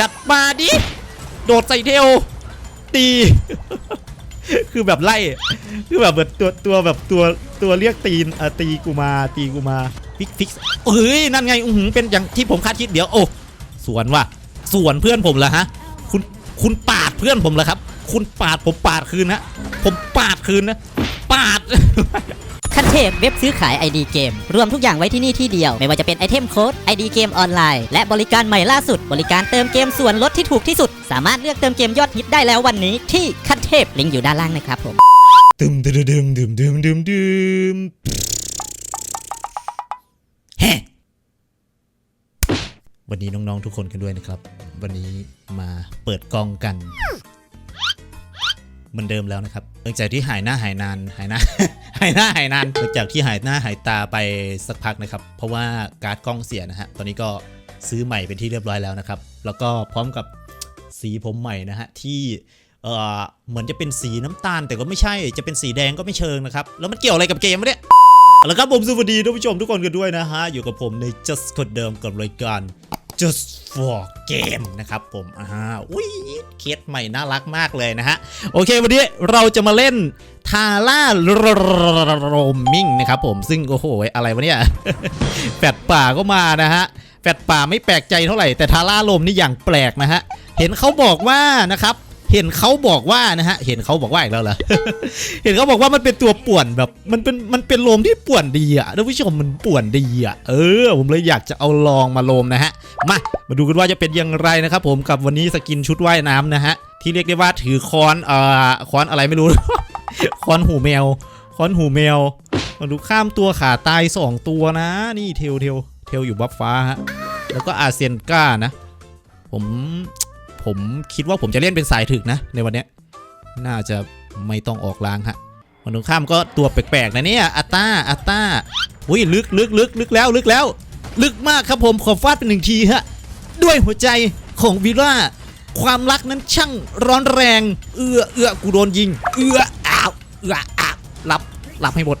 จัดมาดิ โดดใส่เทลตี คือแบบไล่ คือแบบเหมือนตัวตัวแบบตัวตัวเรียกตีนอะตีกูมาตีกูมาฟิกฟิกเอ้ยนั่นไงอือหือเป็นอย่างที่ผมคาดคิดเดี๋ยวโอ้สวนว่ะสวนเพื่อนผมเหรอฮะ คุณคุณปาดเพื่อนผมเหรอครับ คุณปาดผมปาดคืนนะผมปาดคืนนะปาด คันเทพเว็บซื้อขาย ID เกม รวมทุกอย่างไว้ที่นี่ที่เดียว ไม่ว่าจะเป็นไอเทมโค้ด ID เกมออนไลน์ และบริการใหม่ล่าสุด บริการเติมเกมส่วนลดที่ถูกที่สุด สามารถเลือกเติมเกมยอดฮิตได้แล้ววันนี้ที่คันเทพลิงก์อยู่ด้านล่างนะครับผมดึมดึมดึมดึมดึมดึมดึมแฮะวันนี้น้องๆทุกคนกันด้วยนะครับ วันนี้มาเปิดกล้องกัน เหมือนเดิมแล้วนะครับหลังจากที่หายหน้าหายนานหายหน้าหายหน้าหายนานหลังจากที่หายหน้าหายตาไปสักพักนะครับ เพราะว่าการ์ดกล้องเสียนะฮะตอนนี้ก็ซื้อใหม่เป็นที่เรียบร้อยแล้วนะครับ แล้วก็พร้อมกับสีผมใหม่นะฮะที่เออเหมือนจะเป็นสีน้ำตาล แต่ก็ไม่ใช่จะเป็นสีแดงก็ไม่เชิงนะครับ แล้วมันเกี่ยวอะไรกับเกมวะเนี่ยเอาละครับผมสวัสดีท่านผู้ชมทุกคนกันด้วยนะฮะอยู่กับผมใน just คนเดิมกับรายการ just for game นะครับผมอ่าอุ้ยเคสใหม่น่ารักมากเลยนะฮะ โอเค วันนี้เราจะมาเล่นทาร่าโรมิงนะครับผมซึ่ง โอ้โห อะไรวะเนี่ยแฟดป่าก็มานะฮะ แฟดป่าไม่แปลกใจเท่าไหร่ แต่ทาร่าลมนี่อย่างแปลกนะฮะ เห็นเขาบอกว่านะครับ เห็นเขาบอกว่านะฮะ เห็นเขาบอกว่าอีกแล้วเหรอ เห็นเขาบอกว่ามันเป็นตัวป่วนแบบมันเป็นมันเป็นโลมที่ป่วนดีอะท่านผู้ชมมันป่วนดีอะเออ ผมเลยอยากจะเอาลองมาโลมนะฮะ มา มาดูกันว่าจะเป็นอย่างไรนะครับผมกับวันนี้สกินชุดว่ายน้ำนะฮะ ที่เรียกได้ว่าถือค้อนเอ่อค้อนอะไรไม่รู้ ค้อนหูแมว ค้อนหูแมว มาดูข้ามตัวขาตายสองตัวนะ นี่เทลเทลเทลอยู่บัฟฟ้าฮะ แล้วก็อาเซียนก้านะ ผม ผมคิดว่าผมจะเล่นเป็นสายถึกนะ ในวันนี้น่าจะไม่ต้องออกล้างฮะมันตรงข้ามก็ตัวแปลกๆนะเนี่ยอัตตาอัตตาอุ้ยลึกลึกลึกลึกแล้วลึกแล้ว ลึกมากครับผมขอฟาดเป็นหนึ่งทีฮะด้วยหัวใจของวิล่าความรักนั้นช่างร้อนแรง เอื้อเอื้อกูโดนยิง เอื้ออ้าวเอื้ออ้าวรับรับให้หมด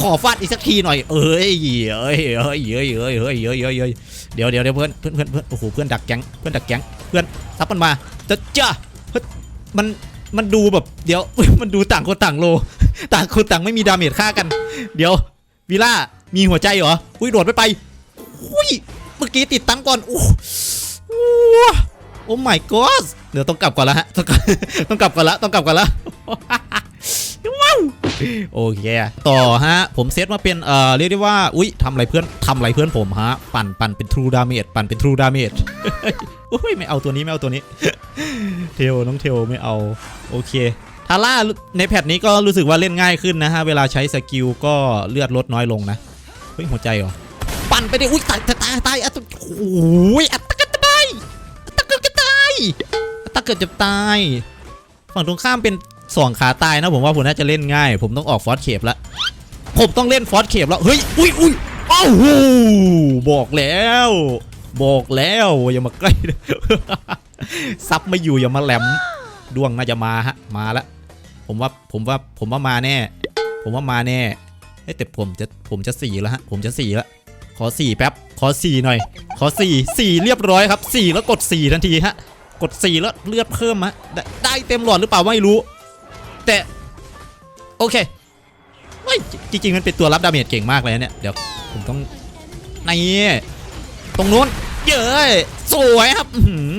ขอฟาดอีกสักทีหน่อย เอ้ยเอ้ยเอ้ยเอ้ยเอ้ยเอ้ยเอ้ยเอ้ยเอ้ยเดี๋ยวเดี๋ยวเดี๋ยวเพื่อนเพื่อนเพื่อนเพื่อนโอ้โหเพื่อนดักแก๊งเพื่อนดักแก๊ง เพื่อนซับมันมาจะจ้าเฮ้ยมันมันดูแบบเดี๋ยวมันดูต่างคนต่างโล ต่างคนต่างไม่มีดาเมจฆ่ากัน เดี๋ยววิล่ามีหัวใจเหรออุ้ยโดดไปไปอุ้ยเมื่อกี้ติดตั้งก่อนอู้อู้โอ้ my god เดี๋ยวต้องกลับก่อนละฮะต้องกลับต้องกลับก่อนละต้องกลับก่อนละว้าวโอเคต่อฮะ ผมเซตมาเป็นเอ่อเรียกได้ว่า อุ๊ยทำอะไรเพื่อนทำอะไรเพื่อนผมฮะ ปั่นปั่นเป็น true damage ปั่นเป็น true damage อุ้ยไม่เอาตัวนี้ไม่เอาตัวนี้ เทลน้องเทลไม่เอาโอเคทาร่าในแพทนี้ก็รู้สึกว่าเล่นง่ายขึ้นนะฮะเวลาใช้สกิลก็เลือดลดน้อยลงนะเฮ้ยหัวใจเหรอปั่นไปดิอุ๊ยตายตายตายตายอะโอ้ยอัตตะกะจะตายอัตะกะจะตายอัตตะกะจะตายฝั่งตรงข้ามเป็นสองขาตายนะผมว่าผมน่าจะเล่นง่าย ผมต้องออกฟอสเคปละผมต้องเล่นฟอสเคปแล้วเฮ้ยอุ้ยอุ้ยอ้าวหูบอกแล้ว บอกแล้วอย่ามาใกล้ซับไม่อยู่อย่ามาแหลมดวงน่าจะมาฮะมาแล้วผมว่าผมว่าผมว่ามาแน่ ผมว่ามาแน่เอ้แต่ผมจะผมจะสี่แล้วฮะผมจะสี่แล้วขอสี่แป๊บขอสี่หน่อย ขอสี่สี่เรียบร้อยครับสี่แล้วกดสี่ทันทีฮะกด4แล้วเลือดเพิ่มฮะได้ได้เต็มหลอดหรือเปล่าไม่รู้ แต่โอเคเฮ้ยจริงๆมันเป็นตัวรับดาเมจเก่งมากเลยเนี่ยเดี๋ยวผมต้องนี่ ตรงนู้น เย้ยสวยครับ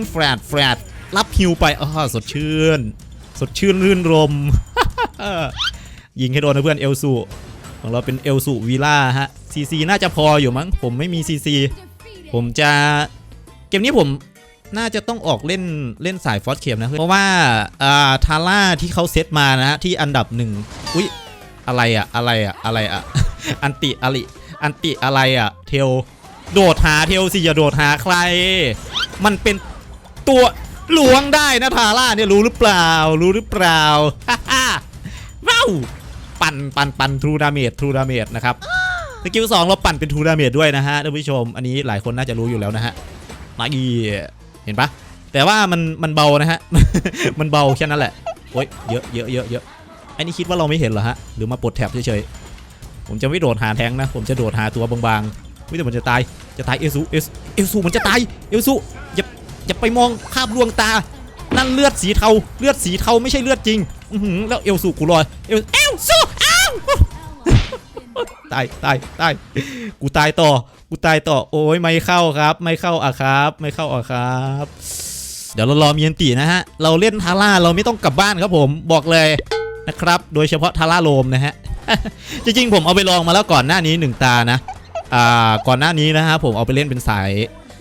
แฟรดแฟรดรับฮิวไปอ๋อสดชื่น สดชื่นรื่นรม ยิงให้โดนนะเพื่อนเอลซูของเราเป็นเอลซูวีล่าฮะซีซีน่าจะพออยู่มั้ง ผมไม่มีซีซีผมจะเกมนี้ผมน่าจะต้องออกเล่นเล่นสายฟอสเคมนะ เพราะว่าอ่าทาร่าที่เขาเซตมานะฮะ ที่อันดับหนึ่งอุ๊ย อะไรอะอะไรอะอะไรอะอันติอะไรอันติอะไรอะเทล โดดหาเทลสิอย่าโดดหาใคร มันเป็นตัวหลวงได้นะทาร่าเนี่ยรู้หรือเปล่า รู้หรือเปล่าฮ่าฮ่าว้าวปั่นปั่นปั่นทรูดาเมจทรูดาเมจนะครับสกิลสองเราปั่นเป็นทรูดาเมจด้วยนะฮะท่านผู้ชม อันนี้หลายคนน่าจะรู้อยู่แล้วนะฮะมาอีเห็นปะแต่ว่ามันมันเบานะฮะ มันเบาแค่นั้นแหละโอ๊ยเยอะเยอะเยอะเยอะอ้นี่คิดว่าเราไม่เห็นเหรอฮะหรือมาปลดแท็บเฉยๆผมจะไม่โดดหาแทงนะ ผมจะโดดหาตัวบางๆ วิแต่มันจะตาย จะตายเอลซูเอลเอซูมันจะตาย เอลซูอย่าจะไปมองภาพลวงตา นั่นเลือดสีเทา เลือดสีเทาไม่ใช่เลือดจริง อือหือแล้วเอลสูกูลอยเอลเอลสูอ้าวตายตายตายกูตายต่อ กูตายต่อ โอ้ยไม่เข้าครับ ไม่เข้าอะครับ ไม่เข้าอะครับเดี๋ยวเรารอมียนตีนะฮะ เราเล่นทาร่าเราไม่ต้องกลับบ้านครับผมบอกเลยนะครับ โดยเฉพาะทาร่าโลมนะฮะ จริงๆผมเอาไปลองมาแล้วก่อนหน้านี้หนึ่งตานะ อ่าก่อนหน้านี้นะฮะผมเอาไปเล่นเป็นสาย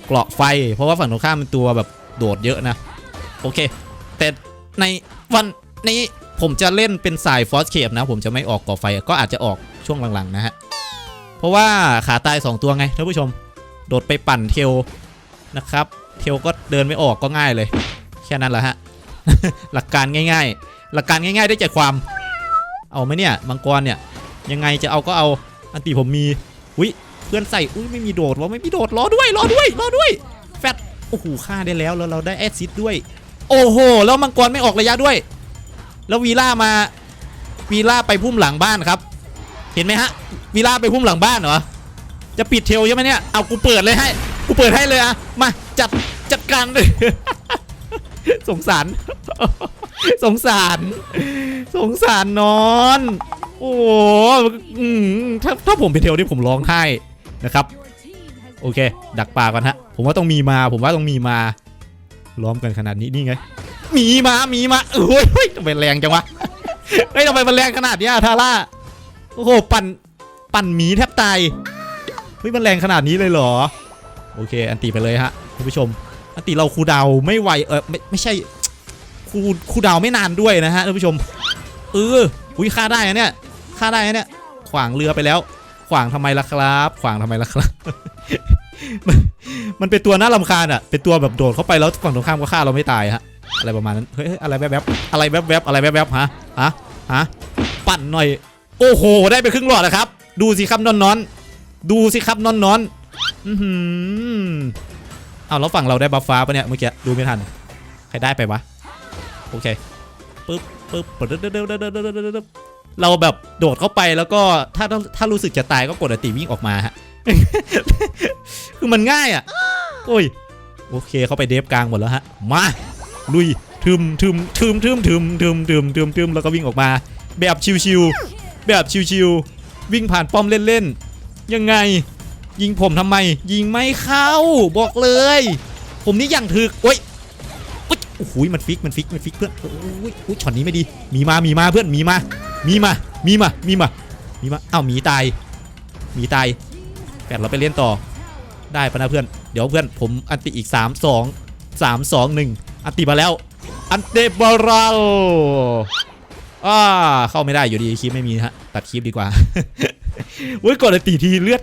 เกราะไฟ เพราะว่าฝั่งตรงข้ามเป็นตัวแบบโดดเยอะนะ โอเค แต่ในวันนี้ผมจะเล่นเป็นสายฟอสเคปนะ ผมจะไม่ออกก่อไฟก็อาจจะออกช่วงหลังๆนะฮะ เพราะว่าขาตาย 2 ตัวไงท่านผู้ชม โดดไปปั่นเทลนะครับ เทลก็เดินไม่ออกก็ง่ายเลย แค่นั้นแหละฮะ หลักการง่าย ๆ หลักการง่าย ๆ ได้ใจความ เอาไหมเนี่ยมังกรเนี่ยยังไงจะเอาก็เอาอันตีผมมีอุ้ย เพื่อนใส่อุ้ยไม่มีโดดวะไม่มีโดดรอด้วยรอด้วยรอด้วยแฟตโอ้โหฆ่าได้แล้วแล้วเราได้แอซิดด้วย โอ้โหแล้วมังกรไม่ออกระยะด้วย แล้ววีล่ามาวีล่าไปพุ่มหลังบ้านครับ เห็นไหมฮะวีล่าไปพุ่มหลังบ้านเหรอจะปิดเทลใช่ไหมเนี่ยเอากูเปิดเลยให้กูเปิดให้เลยอะมาจัดจัดการเลยสงสารสงสารสงสารนอน โอ้โหอืมถ้าถ้าผมเป็นเทลนี่ผมร้องไห้ นะครับ โอเค ดักปลาก่อนฮะ ผมว่าต้องมีมา ผมว่าต้องมีมา ล้อมกันขนาดนี้นี่ไง มีมา มีมาเอ้ยเฮ้ยทำไมแรงจังวะ เฮ้ยทำไมมันแรงขนาดนี้ทาร่า โอ้โห ปั่น ปั่นหมีแทบตาย เฮ้ย มันแรงขนาดนี้เลยเหรอ โอเค อันตีไปเลยฮะท่านผู้ชม อันตีเราคูดาวไม่ไว เออไม่ไม่ใช่ คูลคูดาวไม่นานด้วยนะฮะท่านผู้ชม เอออุ้ยฆ่าได้นะเนี่ยฆ่าได้นะเนี่ย ขวางเรือไปแล้ว ขวางทำไมล่ะครับ ขวางทำไมล่ะครับมันมันเป็นตัวน่ารำคาญอะ เป็นตัวแบบโดดเข้าไปแล้วฝั่งตรงข้ามก็ฆ่าเราไม่ตายฮะ อะไรประมาณนั้น เฮ้ยอะไรแวบๆอะไรแวบๆอะไรแวบๆฮะ ฮะ ฮะ ปั่นหน่อย โอ้โห ได้ไปครึ่งหลอดนะครับ ดูสิครับนอนนอน ดูสิครับนอนนอนอือหือเอาแล้วฝั่งเราได้บัฟฟ้าปะเนี่ยเมื่อกี้ดูไม่ทัน ใครได้ไปวะ โอเคปึ๊บปึ๊บปึ๊บ เราแบบโดดเข้าไปแล้วก็ถ้าถ้ารู้สึกจะตายก็กดอติวิ่งออกมาฮะคือมันง่ายอะ โอ้ย โอเคเขาไปเดฟกลางหมดแล้วฮะ มา ลุยทึมทึมทึมทึมทึมทึมทึมทึมทึมแล้วก็วิ่งออกมา แบบชิวๆแบบชิวๆวิ่งผ่านป้อมเล่นๆ ยังไง ยิงผมทำไม ยิงไม่เข้า บอกเลย ผมนี่อย่างถึกโอ้ย โอ้โหมันฟิกมันฟิกมันฟิกเพื่อนโอ้ยโอ้ยช็อตนี้ไม่ดี มีมา มีมาเพื่อน มีมา มีมา มีมา มีมา มีมา อ้าวหมีตาย หมีตายแปดเราไปเล่นต่อ ได้ปะนะเพื่อน เดี๋ยวเพื่อนผมอันติอีก 3 2 3 2 1 อันติมาแล้ว อันเดบารัลอ่าเข้าไม่ได้อยู่ดีคลิปไม่มีฮะ ตัดคลิปดีกว่าเว้ยกดอันติทีเลือด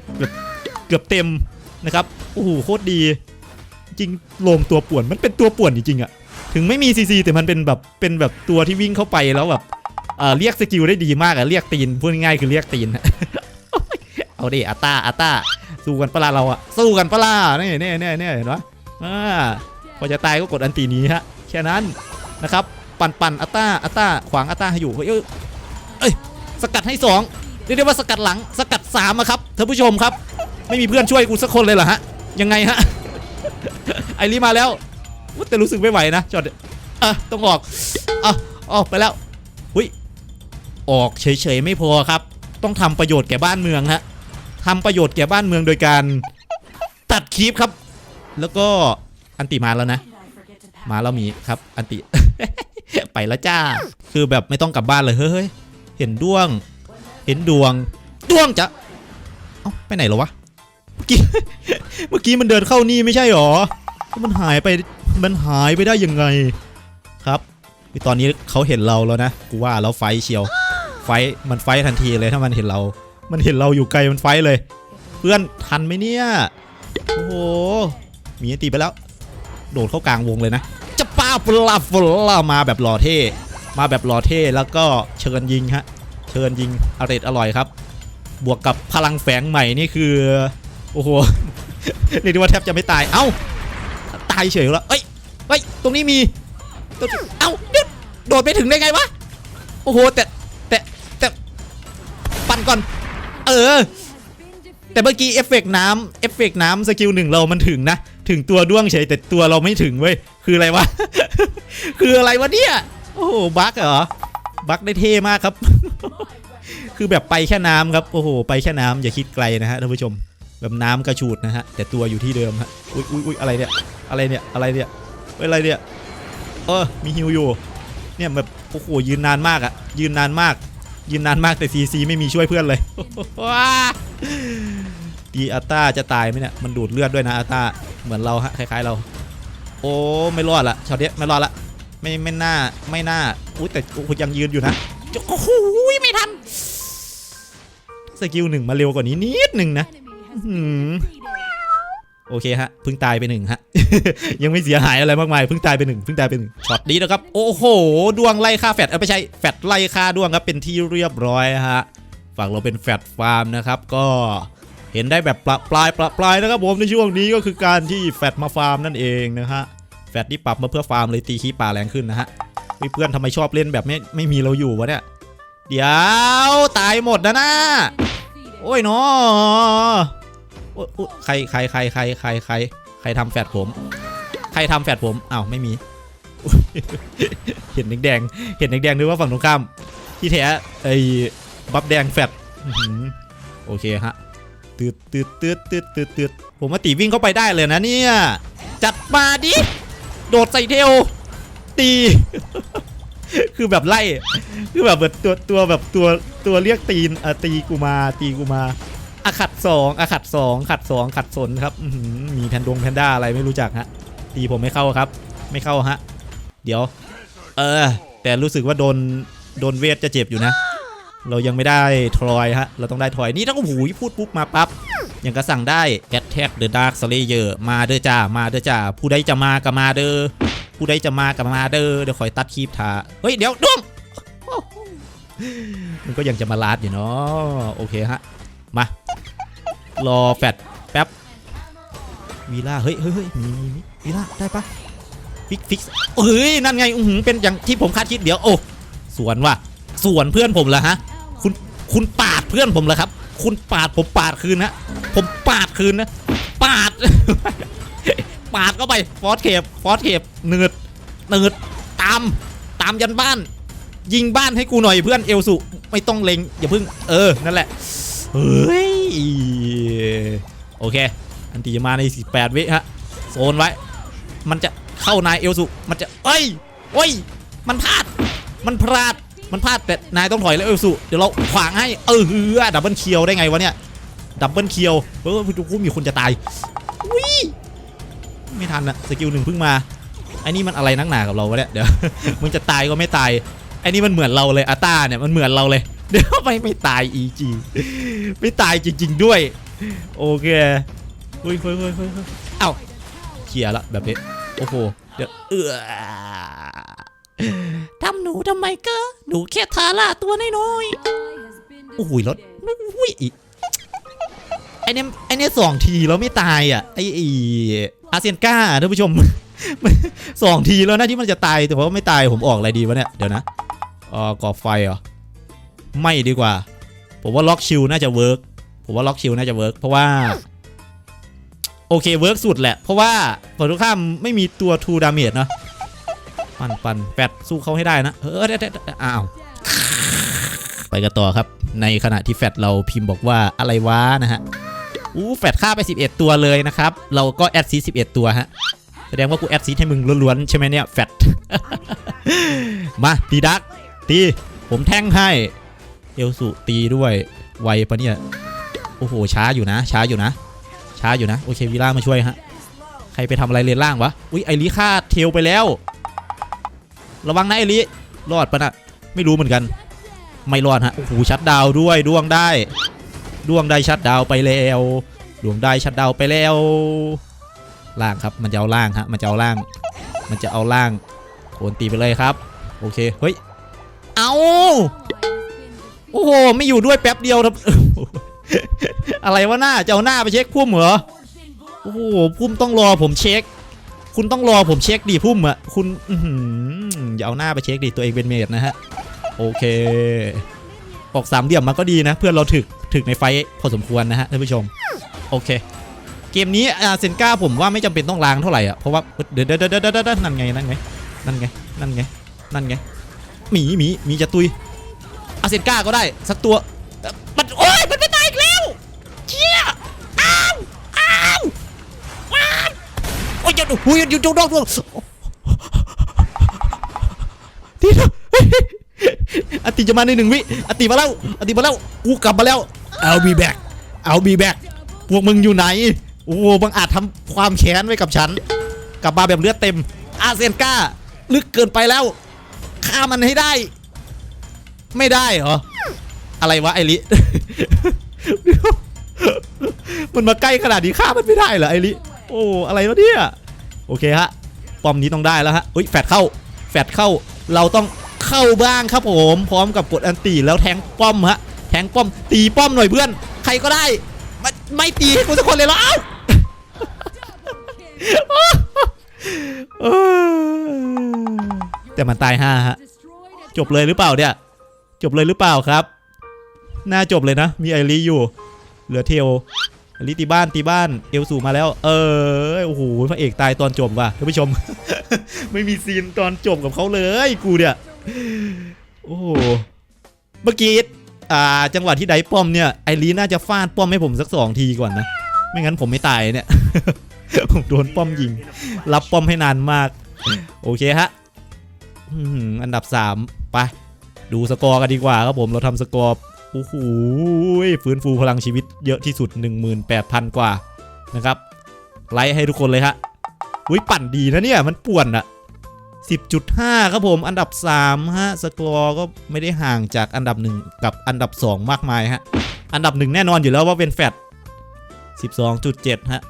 เกือบเต็มนะครับ โอ้โหโคตรดี จริงโลมตัวป่วนมันเป็นตัวป่วนจริงๆอะ ถึงไม่มีซีซีแต่มันเป็นแบบเป็นแบบตัวที่วิ่งเข้าไปแล้วแบบเออเรียกสกิลได้ดีมากอะเรียกตีนพูดง่ายๆคือเรียกตีน เอาดิอาตาอาตาสู้กันปะล่าเราอะสู้กันปะล่านี่นี่นี่นี่เห็นปะอ่าพอจะตายก็กดอันตีนี้ฮะแค่นั้นนะครับ ปั่นปั่นอัตาอัตาขวางอัตาให้อยู่เฮ้ยเอ้ยเอ้ยสกัดให้สองเรียกได้ว่าสกัดหลังสกัดสามอะครับท่านผู้ชมครับ ไม่มีเพื่อนช่วยกูสักคนเลยเหรอฮะยังไงฮะไอรีมาแล้ว แต่รู้สึกไม่ไหวนะจอดอะต้องออกอะออกไปแล้วหุยออกเฉยๆไม่พอครับ ต้องทำประโยชน์แก่บ้านเมืองฮะทำประโยชน์แก่บ้านเมืองโดยการตัดคลิปครับ แล้วก็อันติมาแล้วนะ มาแล้วมีครับอันติไปแล้วจ้า คือแบบไม่ต้องกลับบ้านเลยเฮ้ยเห็นด้วง เห็นดวงดวงจะเอ้าไปไหนแล้ววะเมื่อกี้เมื่อกี้มันเดินเข้านี่ไม่ใช่หรอมันหายไป มันหายไปได้ยังไงครับตอนนี้เขาเห็นเราแล้วนะกูว่าแล้วไฟเชียว ไฟมันไฟทันทีเลยถ้ามันเห็นเรา มันเห็นเราอยู่ไกลมันไฟเลย เพื่อนทันไหมเนี่ยโอ้โหมีอันตีไปแล้ว โดดเข้ากลางวงเลยนะจะป้าปลาฟลามาแบบหล่อเท่มาแบบหล่อเท่แล้วก็เชิญยิงฮะเชิญยิงอร่อยอร่อยครับ บวกกับพลังแฝงใหม่นี่คือโอ้โหเรียกได้ว่าแทบจะไม่ตายเอ้าตายเฉยแล้วเอ้ย เฮ้ยตรงนี้มีเอ้าเดี๋ยวโดดไปถึงได้ไงวะโอ้โหแต่แต่แต่ปั่นก่อน เออ แต่เมื่อกี้เอฟเฟกต์น้ำเอฟเฟกต์น้ำสกิลหนึ่งเรามันถึงนะ ถึงตัวด้วงเฉยแต่ตัวเราไม่ถึงเว้ย คืออะไรวะ คืออะไรวะเนี่ย โอ้โหบั๊กเหรอบั๊กได้เท่มากครับ คือแบบไปแค่น้ำครับ โอ้โห ไปแค่น้ำอย่าคิดไกลนะฮะท่านผู้ชม แบบน้ำกระฉูดนะฮะ แต่ตัวอยู่ที่เดิมฮะ อุ้ยอุ้ยอุ้ยอะไรเนี่ย อะไรเนี่ย อะไรเนี่ย เฮ้ยอะไรเนี่ยเออมีฮิวอยู่ เนี่ยแบบโอ้โหยืนนานมากอะยืนนานมาก ยืนนานมากแต่ซีซีไม่มีช่วยเพื่อนเลยว้าดีอาต้าจะตายไหมเนี่ยมันดูดเลือดด้วยนะอาต้าเหมือนเราฮะคล้ายๆเรา โอ้ไม่รอดละช็อตเนี้ยไม่รอดละไม่ไม่น่าไม่น่าอุ้ยแต่ยังยืนอยู่นะโอ้โหไม่ทันสกิลหนึ่งมาเร็วกว่านี้นิดหนึ่งนะหืม โอเคฮะเพิ่งตายไปหนึ่งฮะ ยังไม่เสียหายอะไรมากมายเพิ่งตายไปหนึ่งเพิ่งตายไปหนึ่งช็อตนี้นะครับ โอ้โห ดวงไล่ฆ่าแฟดเออไม่ใช่แฟดไล่ฆ่าดวงครับเป็นที่เรียบร้อยฮะฝั่งเราเป็นแฟดฟาร์มนะครับก็เห็นได้แบบปละปลายปละปลายนะครับผมในช่วงนี้ก็คือการที่แฟดมาฟาร์มนั่นเองนะฮะแฟดที่ปรับมาเพื่อฟาร์มเลยตีขี้ป่าแรงขึ้นนะฮะเพื่อนทำไมชอบเล่นแบบไม่ไม่มีเราอยู่วะเนี่ยเดี๋ยวตายหมดนะนะโอ้ยเนาะ ใครใครใครใครใครใครใครทำแฟดผม ใครทำแฟดผมอ้าวไม่มี เห็นแดงเห็นแดงนึกว่าฝั่งตรงข้าม ที่แท้ไอ้บัฟแดงแฟดโอเคฮะตืดตืดตืดตืดตืดตืดผมว่าตีวิ่งเข้าไปได้เลยนะเนี่ย จัดมาดิ โดดใส่เทลตี คือแบบไล่ คือแบบแบบตัวตัวแบบตัวตัวเรียกตีนอะตีกูมาตีกูมา อขัดสองอขัดสองขัดสองขัดสนครับมีแพนดงแพนด้าอะไรไม่รู้จักฮะตีผมไม่เข้าครับ ไม่เข้าฮะ เดี๋ยว เออ แต่รู้สึกว่าโดนโดนเวทจะเจ็บอยู่นะ เรายังไม่ได้ทรอยฮะ เราต้องได้ทรอยนี่ต้องหูยพูดปุ๊บมาปั๊บยังก็สั่งได้แ t ท a กเดอะดาร์ s สเลเยอร์มาเด้อจ้ามาเด้อจ้าผู้ใดจะมาก็มาเด้อผู้ใดจะมาก็มาเด้อเดี๋ยวคอยตัดคลิปทาเฮ้ยเดี๋ยวดวงมันก็ยังจะมาลาดอยู่เนาะโอเคฮะ มา รอแฟดแป๊บวีล่าเฮ้ยเฮ้ยเฮ้ยมีมีวีล่าได้ปะฟิกฟิกเฮ้ยนั่นไงอือหือเป็นอย่างที่ผมคาดคิดเดี๋ยวโอ้สวนว่ะสวนเพื่อนผมเหรอฮะ คุณคุณปาดเพื่อนผมเหรอครับ คุณปาดผมปาดคืนนะผมปาดคืนนะปาด ปาดเข้าไปฟอสเคปฟอสเคปเนืดเนืดตามตามยันบ้าน ยิงบ้านให้กูหน่อยเพื่อนเอลสุไม่ต้องเล็งอย่าเพิ่งเออนั่นแหละ เฮ้ย โอเค อันตีจะมาใน 18 วิฮะ โซนไว้ มันจะเข้านายเอลสุ มันจะเอ้ยเอ้ย มันพลาด มันพลาด มันพลาดแต่นายต้องถอยแล้วเอลสุ เดี๋ยวเราขวางให้ เออเฮือดับเบิลเคียวได้ไงวะเนี่ย ดับเบิลเคียวเออดูกูมีคนจะตายวิไม่ทันอะสกิลหนึ่งเพิ่งมาไอ้นี่มันอะไรนักหนากับเราวะเนี่ย เดี๋ยว มึงจะตายก็ไม่ตายไอ้นี่มันเหมือนเราเลยอาต้าเนี่ยมันเหมือนเราเลย เดี๋ยวไม่ไม่ตายอีจีไม่ตายจริงๆด้วย โอเคเฮ้ยเฮ้ยเฮ้ยเฮ้ยเอ้าเคลียร์ละแบบนี้โอ้โหเดี๋ยวเออทำหนูทำไมเกอหนูแค่ทาร่าตัวน้อยๆโอ้โหรถอุ้ยอีไอเนี้ยไอเนี้ยสองทีแล้วไม่ตายอะไอไออาเซียนก้าท่านผู้ชมสองทีแล้วนะที่มันจะตายแต่ว่าไม่ตายผมออกอะไรดีวะเนี่ยเดี๋ยวนะเอ่อก่อไฟเหรอ ไม่ดีกว่า ผมว่าล็อกชิลน่าจะเวิร์กผมว่าล็อกชิลน่าจะเวิร์กเพราะว่า โอเคเวิร์กสุดแหละ เพราะว่าฝั่งตรงข้ามไม่มีตัวทูดาเมจเนาะปันปันแฟดสู้เขาให้ได้นะเออเดี๋ยวเดี๋ยวเดี๋ยวอ้าวไปกันต่อครับ ในขณะที่แฟดเราพิมพ์บอกว่าอะไรวะนะฮะอู้แฟดฆ่าไป 11 ตัวเลยนะครับ เราก็แอดซี11 ตัวฮะแสดงว่ากูแอดซีให้มึงล้วนๆใช่ไหมเนี่ยแฟดมาตีดักตีผมแท่งให้ เอลสุตีด้วยไวปะเนี่ย โอ้โห ช้าอยู่นะ ช้าอยู่นะ ช้าอยู่นะ โอเควิล่ามาช่วยฮะ ใครไปทำอะไรเลนล่างวะ อุ้ยไอริฆ่าเทลไปแล้ว ระวังนะไอริรอดปะนะไม่รู้เหมือนกัน ไม่รอดฮะ โอ้โห ชัดดาวด้วยดวงได้ ดวงได้ชัดดาวไปแล้ว ดวงได้ชัดดาวไปแล้ว ล่างครับ มันจะเอาล่างฮะ มันจะเอาล่าง มันจะเอาล่างโอนตีไปเลยครับ โอเค เฮ้ย เอา อ้โห ไม่อยู่ด้วยแป๊บเดียวครับอะไรวะหน้าจะเอาหน้าไปเช็คพุ่มเหรอ โอ้โห พุ่มต้องรอผมเช็ค คุณต้องรอผมเช็คดิพุ่มอะคุณอือย่าเอาหน้าไปเช็คดิตัวเองเป็นเมดนะฮะ โอเค ออกสามเหลี่ยมมาก็ดีนะ เพื่อนเราถึกถึกในไฟพอสมควรนะฮะท่านผู้ชม โอเค เกมนี้อาเซนกาผมว่าไม่จำเป็นต้องล้างเท่าไหร่อะเพราะว่าเดี๋ยวเดี๋ยวเดี๋ยวเดี๋ยวเดี๋ยวนั่นไงนั่นไงนั่นไงนั่นไงนั่นไงหมีหมีหมีจะตุย อาเซนก้าก็ได้สักตัวมันโอ้ยมันไม่ตายอีกแล้วเชี่ยอ้าวอ้าวว้าวโอ้ยหยุดโอ้ยหยุดหยุดหยุดหยุดหยุดทีเดียวเฮ้อติจะมาในหนึ่งวิอติมาแล้วอติมาแล้วกูกลับมาแล้ว I'll be back I'll be back พวกมึงอยู่ไหนโอ้โหบังอาจทำความแค้นไว้กับฉัน กลับมาแบบเลือดเต็ม อาเซนก้า ลึกเกินไปแล้วฆ่ามันให้ได้ ไม่ได้เหรอ อะไรวะไอริ มันมาใกล้ขนาดนี้ฆ่ามันไม่ได้เหรอไอริ โอ้อะไรวะเนี่ย โอเคฮะ ป้อมนี้ต้องได้แล้วฮะอุ้ยแฟดเข้า แฟดเข้า เราต้องเข้าบ้างครับผม พร้อมกับกดอันตีแล้วแทงป้อมฮะ แทงป้อม ตีป้อมหน่อยเพื่อน ใครก็ได้ ไม่ไม่ตีให้กูสักคนเลยเหรอเอ้าเออแต่มันตายห้าฮะ จบเลยหรือเปล่าเนี่ย จบเลยหรือเปล่าครับ น่าจบเลยนะ มีไอรีอยู่ เหลือเทลไอรีตีบ้านตีบ้านเอลสูมาแล้ว เออโอ้โหพระเอกตายตอนจบว่ะท่านผู้ชม ไม่มีซีนตอนจบกับเขาเลยกูเนี่ยโอ้โหเมื่อกี้อ่าจังหวะที่ไดป้อมเนี่ยไอรีน่าจะฟาดป้อมให้ผมสักสองทีก่อนนะไม่งั้นผมไม่ตายเนี่ยผมโดนป้อมยิง รับป้อมให้นานมาก โอเคฮะอันดับ 3 ไป ดูสกอร์กันดีกว่าครับผมเราทำสกอร์โอ้โหฟื้นฟูพลังชีวิตเยอะที่สุด 18,000 กว่านะครับไลค์ให้ทุกคนเลยฮะอุ้ยปั่นดีนะเนี่ยมันป่วนอะ10.5 ครับผมอันดับ 3 ฮะ สกอร์ก็ไม่ได้ห่างจากอันดับ 1 กับอันดับ 2 มากมายฮะ อันดับ 1 แน่นอนอยู่แล้วว่าเป็นแฟด12.7 ฮะ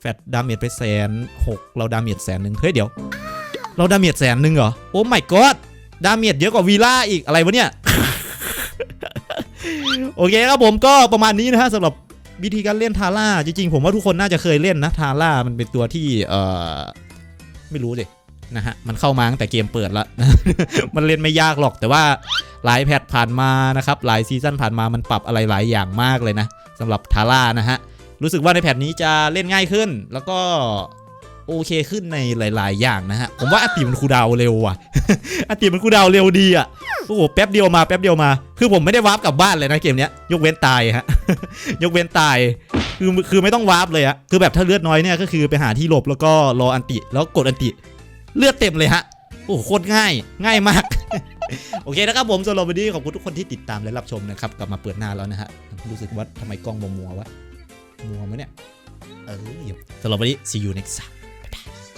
แฟดดาเมจไปแสนหกเราดาเมจแสนหนึ่งเฮ้ยเดี๋ยว เราดาเมจแสนหนึ่งเหรอ โอ้ my god ดาเมจเยอะกว่าวีล่าอีกอะไรวะเนี่ย โอเคครับผมก็ประมาณนี้นะฮะสำหรับวิธีการเล่นทาร่าจริงๆ ผมว่าทุกคนน่าจะเคยเล่นนะทาร่ามันเป็นตัวที่เอ่อไม่รู้ดินะฮะมันเข้ามาตั้งแต่เกมเปิดละมันเล่นไม่ยากหรอกแต่ว่าหลายแพทผ่านมานะครับหลายซีซั่นผ่านมามันปรับอะไรหลายอย่างมากเลยนะสำหรับทาร่านะฮะรู้สึกว่าในแพทนี้จะเล่นง่ายขึ้นแล้วก็ โอเคขึ้นในหลาย ๆ อย่างนะฮะ ผมว่าอติมันคูดาวเร็วว่ะอติมันคูดาวเร็วดีอะ โอ้โห แป๊บเดียวมา แป๊บเดียวมา คือผมไม่ได้วาร์ปกลับบ้านเลยนะเกมเนี้ย ยกเว้นตายฮะ ยกเว้นตาย คือ คือไม่ต้องวาร์ปเลยอะคือแบบถ้าเลือดน้อยเนี่ยก็คือไปหาที่หลบแล้วก็รออันติ แล้วกดอันติ เลือดเต็มเลยฮะ โอ้โหโคตรง่าย ง่ายมาก โอเคนะครับผมสำหรับวันนี้ขอบคุณทุกคนที่ติดตามและรับชมนะครับ กลับมาเปิดหน้าแล้วนะฮะ รู้สึกว่าทำไมกล้องมัวๆวะ มัวไหมเนี่ย เออสำหรับวันนี้ see you next time